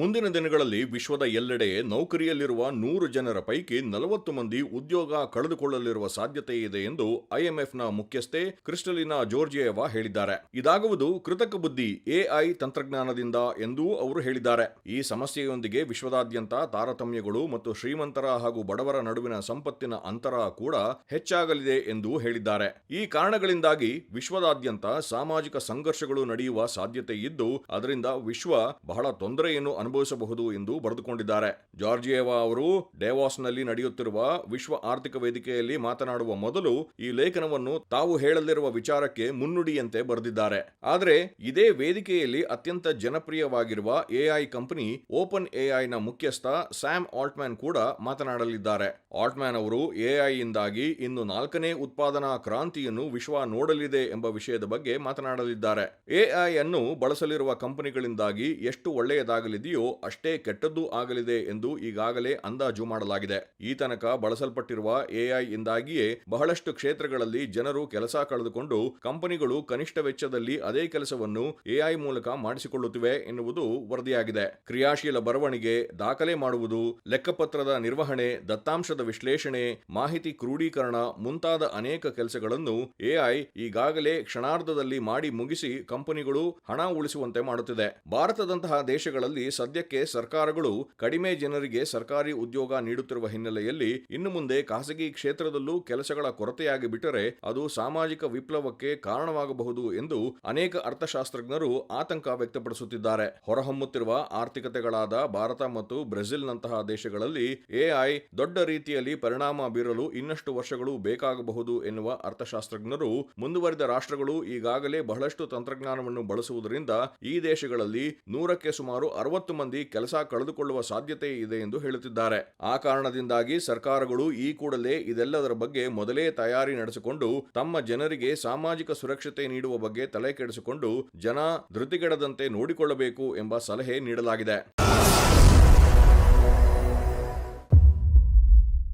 ಮುಂದಿನ ದಿನಗಳಲ್ಲಿ ವಿಶ್ವದ ಎಲ್ಲೆಡೆ ನೌಕರಿಯಲ್ಲಿರುವ ನೂರು ಜನರ ಪೈಕಿ ನಲವತ್ತು ಮಂದಿ ಉದ್ಯೋಗ ಕಳೆದುಕೊಳ್ಳಲಿರುವ ಸಾಧ್ಯತೆ ಇದೆ ಎಂದು ಐಎಂಎಫ್ನ ಮುಖ್ಯಸ್ಥೆ ಕ್ರಿಸ್ಟಲಿನಾ ಜೋರ್ಜಿಯೇವಾ ಹೇಳಿದ್ದಾರೆ. ಇದಾಗುವುದು ಕೃತಕ ಬುದ್ಧಿ ಎಐ ತಂತ್ರಜ್ಞಾನದಿಂದ ಎಂದೂ ಅವರು ಹೇಳಿದ್ದಾರೆ. ಈ ಸಮಸ್ಯೆಯೊಂದಿಗೆ ವಿಶ್ವದಾದ್ಯಂತ ತಾರತಮ್ಯಗಳು ಮತ್ತು ಶ್ರೀಮಂತರ ಹಾಗೂ ಬಡವರ ನಡುವಿನ ಸಂಪತ್ತಿನ ಅಂತರ ಕೂಡ ಹೆಚ್ಚಾಗಲಿದೆ ಎಂದು ಹೇಳಿದ್ದಾರೆ. ಈ ಕಾರಣಗಳಿಂದಾಗಿ ವಿಶ್ವದಾದ್ಯಂತ ಸಾಮಾಜಿಕ ಸಂಘರ್ಷಗಳು ನಡೆಯುವ ಸಾಧ್ಯತೆ ಇದ್ದು, ಅದರಿಂದ ವಿಶ್ವ ಬಹಳ ತೊಂದರೆಯನ್ನು ಅನುಭವಿಸಬಹುದು ಎಂದು ಬರೆದುಕೊಂಡಿದ್ದಾರೆ. ಜಾರ್ಜಿಯೇವಾ ಅವರು ಡೇವಾಸ್ನಲ್ಲಿ ನಡೆಯುತ್ತಿರುವ ವಿಶ್ವ ಆರ್ಥಿಕ ವೇದಿಕೆಯಲ್ಲಿ ಮಾತನಾಡುವ ಮೊದಲು ಈ ಲೇಖನವನ್ನು ತಾವು ಹೇಳಲಿರುವ ವಿಚಾರಕ್ಕೆ ಮುನ್ನುಡಿಯಂತೆ ಬರೆದಿದ್ದಾರೆ. ಆದರೆ ಇದೇ ವೇದಿಕೆಯಲ್ಲಿ ಅತ್ಯಂತ ಜನಪ್ರಿಯವಾಗಿರುವ ಎಐ ಕಂಪನಿ ಓಪನ್ ಎಐನ ಮುಖ್ಯಸ್ಥ ಸ್ಯಾಮ್ ಆಲ್ಟ್ಮ್ಯಾನ್ ಕೂಡ ಮಾತನಾಡಲಿದ್ದಾರೆ. ಆಲ್ಟ್ಮ್ಯಾನ್ ಅವರು ಎಐ ಇಂದಾಗಿ ಇನ್ನು ನಾಲ್ಕನೇ ಉತ್ಪಾದನಾ ಕ್ರಾಂತಿಯನ್ನು ವಿಶ್ವ ನೋಡಲಿದೆ ಎಂಬ ವಿಷಯದ ಬಗ್ಗೆ ಮಾತನಾಡಲಿದ್ದಾರೆ. ಎಐ ಅನ್ನು ಬಳಸಲಿರುವ ಕಂಪನಿಗಳಿಂದಾಗಿ ಎಷ್ಟು ಒಳ್ಳೆಯದಾಗಲಿದೆಯೋ ಅಷ್ಟೇ ಕೆಟ್ಟದ್ದು ಆಗಲಿದೆ ಎಂದು ಈಗಾಗಲೇ ಅಂದಾಜು ಮಾಡಲಾಗಿದೆ. ಈ ತನಕ ಬಳಸಲ್ಪಟ್ಟಿರುವ ಎಐ ಇಂದಾಗಿಯೇ ಬಹಳಷ್ಟು ಕ್ಷೇತ್ರಗಳಲ್ಲಿ ಜನರು ಕೆಲಸ ಕಳೆದುಕೊಂಡು ಕಂಪನಿಗಳು ಕನಿಷ್ಠ ವೆಚ್ಚದಲ್ಲಿ ಅದೇ ಕೆಲಸವನ್ನು ಎಐ ಮೂಲಕ ಮಾಡಿಸಿಕೊಳ್ಳುತ್ತಿವೆ ಎನ್ನುವುದು ವರದಿಯಾಗಿದೆ. ಕ್ರಿಯಾಶೀಲ ಬರವಣಿಗೆ, ದಾಖಲೆ ಮಾಡುವುದು, ಲೆಕ್ಕಪತ್ರದ ನಿರ್ವಹಣೆ, ದತ್ತಾಂಶದ ವಿಶ್ಲೇಷಣೆ, ಮಾಹಿತಿ ಕ್ರೋಢೀಕರಣ ಮುಂತಾದ ಅನೇಕ ಕೆಲಸಗಳನ್ನು ಎಐ ಈಗಾಗಲೇ ಕ್ಷಣಾರ್ಧದಲ್ಲಿ ಮಾಡಿ ಮುಗಿಸಿ ಕಂಪನಿಗಳು ಹಣ ಉಳಿಸುವಂತೆ ಮಾಡುತ್ತಿದೆ. ಭಾರತದಂತಹ ದೇಶಗಳಲ್ಲಿ ಸದ್ಯಕ್ಕೆ ಸರ್ಕಾರಗಳು ಕಡಿಮೆ ಜನರಿಗೆ ಸರ್ಕಾರಿ ಉದ್ಯೋಗ ನೀಡುತ್ತಿರುವ ಹಿನ್ನೆಲೆಯಲ್ಲಿ ಇನ್ನು ಮುಂದೆ ಖಾಸಗಿ ಕ್ಷೇತ್ರದಲ್ಲೂ ಕೆಲಸಗಳ ಕೊರತೆಯಾಗಿ ಬಿಟ್ಟರೆ ಅದು ಸಾಮಾಜಿಕ ವಿಪ್ಲವಕ್ಕೆ ಕಾರಣವಾಗಬಹುದು ಎಂದು ಅನೇಕ ಅರ್ಥಶಾಸ್ತ್ರಜ್ಞರು ಆತಂಕ ವ್ಯಕ್ತಪಡಿಸುತ್ತಿದ್ದಾರೆ. ಹೊರಹೊಮ್ಮುತ್ತಿರುವ ಆರ್ಥಿಕತೆಗಳಾದ ಭಾರತ ಮತ್ತು ಬ್ರೆಜಿಲ್ನಂತಹ ದೇಶಗಳಲ್ಲಿ ಎಐ ದೊಡ್ಡ ರೀತಿಯಲ್ಲಿ ಪರಿಣಾಮ ಬೀರಲು ಇನ್ನಷ್ಟು ವರ್ಷಗಳು ಬೇಕಾಗಬಹುದು ಎನ್ನುವ ಅರ್ಥಶಾಸ್ತ್ರಜ್ಞರು ಮುಂದುವರಿದ ರಾಷ್ಟ್ರಗಳು ಈಗಾಗಲೇ ಬಹಳಷ್ಟು ತಂತ್ರಜ್ಞಾನವನ್ನು ಬಳಸುವುದರಿಂದ ಈ ದೇಶಗಳಲ್ಲಿ ನೂರಕ್ಕೆ ಸುಮಾರು ಅರವತ್ತು ಮಂದಿ ಕೆಲಸ ಕಳೆದುಕೊಳ್ಳುವ ಸಾಧ್ಯತೆ ಇದೆ ಎಂದು ಹೇಳುತ್ತಿದ್ದಾರೆ. ಆ ಕಾರಣದಿಂದಾಗಿ ಸರ್ಕಾರಗಳು ಈ ಕೂಡಲೇ ಇದೆಲ್ಲದರ ಬಗ್ಗೆ ಮೊದಲೇ ತಯಾರಿ ನಡೆಸಿಕೊಂಡು ತಮ್ಮ ಜನರಿಗೆ ಸಾಮಾಜಿಕ ಸುರಕ್ಷತೆ ನೀಡುವ ಬಗ್ಗೆ ತಲೆ ಕೆಡಿಸಿಕೊಂಡು ಜನ ಧೃತಿಗೆಡದಂತೆ ನೋಡಿಕೊಳ್ಳಬೇಕು ಎಂಬ ಸಲಹೆ ನೀಡಲಾಗಿದೆ.